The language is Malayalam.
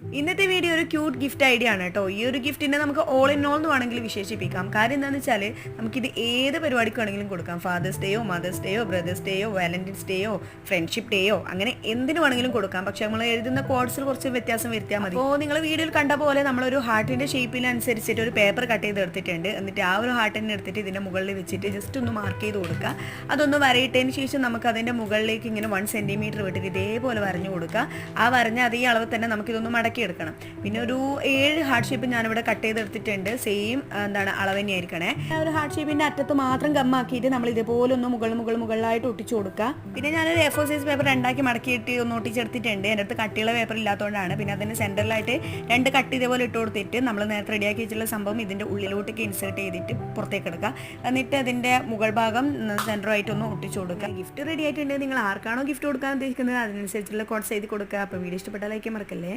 ഇന്നത്തെ വീഡിയോ ഒരു ക്യൂട്ട് ഗിഫ്റ്റ് ഐഡിയ ആണ് കേട്ടോ. ഈ ഒരു ഗിഫ്റ്റിനെ നമുക്ക് ഓൾ ഇൻ ഓൾ എന്ന് വേണമെങ്കിൽ വിശേഷിപ്പിക്കാം. കാര്യം എന്താണെന്ന് വെച്ചാൽ നമുക്കിത് ഏത് പരിപാടിക്ക് വേണമെങ്കിലും കൊടുക്കാം. ഫാദേഴ്സ് ഡേയോ മദേഴ്സ് ഡേയോ ബ്രദേഴ്സ് ഡേയോ വാലന്റൈൻസ് ഡേയോ ഫ്രണ്ട്ഷിപ്പ് ഡേയോ അങ്ങനെ എന്തിനു വേണമെങ്കിലും കൊടുക്കാം. പക്ഷെ നമ്മൾ എഴുതുന്ന കോഡ്സിൽ കുറച്ച് വ്യത്യാസം വരുത്തിയാൽ മതി. അപ്പോൾ നിങ്ങൾ വീഡിയോയിൽ കണ്ട പോലെ നമ്മളൊരു ഹാർട്ടിന്റെ ഷേപ്പിനനുസരിച്ചിട്ട് ഒരു പേപ്പർ കട്ട് ചെയ്ത് എടുത്തിട്ടുണ്ട്. എന്നിട്ട് ആ ഒരു ഹാർട്ടിനെ എടുത്തിട്ട് ഇതിന്റെ മുകളിൽ വെച്ചിട്ട് ജസ്റ്റ് ഒന്ന് മാർക്ക് ചെയ്ത് കൊടുക്കുക. അതൊന്ന് വരയിട്ടതിന് ശേഷം നമുക്ക് അതിന്റെ മുകളിലേക്ക് ഇങ്ങനെ വൺ സെന്റിമീറ്റർ വിട്ടിട്ട് ഇതേപോലെ വരഞ്ഞു കൊടുക്കുക. ആ വരഞ്ഞ അതേ അളവ് തന്നെ നമുക്കിതൊന്ന് മടക്കി എടുക്കണം. പിന്നെ ഒരു ഏഴ് ഹാർട്ട് ഷേപ്പ് ഞാനിവിടെ കട്ട് ചെയ്തെടുത്തിട്ടുണ്ട്. സെയിം എന്താണ് അളവ് തന്നെ ആയിരിക്കണേ ഒരു ഹാർട്ട് ഷേപ്പിന്റെ അറ്റത്ത് മാത്രം ഗമ്മാക്കിയിട്ട് നമ്മൾ ഇതുപോലെ ഒന്ന് മുകൾ മുകൾ മുകളിലായിട്ട് ഒട്ടിച്ചു കൊടുക്കുക. പിന്നെ ഞാനൊരു എ ഫോർ സൈസ് പേപ്പർ രണ്ടാക്കി മടക്കിയിട്ട് ഒന്ന് ഒട്ടിച്ചെടുത്തിട്ടുണ്ട്. എന്റെ അടുത്ത് കട്ടിയുള്ള പേപ്പർ ഇല്ലാത്തതുകൊണ്ടാണ്. പിന്നെ അതിന് സെന്ററിലായിട്ട് രണ്ട് കട്ട് ഇതേപോലെ ഇട്ട് കൊടുത്തിട്ട് നമ്മൾ നേരത്തെ റെഡിയാക്കി വെച്ചിട്ടുള്ള സംഭവം ഇതിന്റെ ഉള്ളിലോട്ടേക്ക് ഇൻസേർട്ട് ചെയ്തിട്ട് പുറത്തേക്ക് എടുക്കുക. എന്നിട്ട് അതിന്റെ മുകൾ ഭാഗം സെന്ററുമായിട്ട് ഒന്ന് ഒട്ടിച്ചു കൊടുക്കുക. ഗിഫ്റ്റ് റെഡി ആയിട്ടുണ്ട്. നിങ്ങൾ ആർക്കാണോ ഗിഫ്റ്റ് കൊടുക്കാൻ ഉദ്ദേശിക്കുന്നത്? അതിനനുസരിച്ചുള്ള കോഡ്സ് എഴുതി കൊടുക്കുക. അപ്പോൾ വീഡിയോ ഇഷ്ടപ്പെട്ടാൽ ലൈക്ക് മറക്കല്ലേ?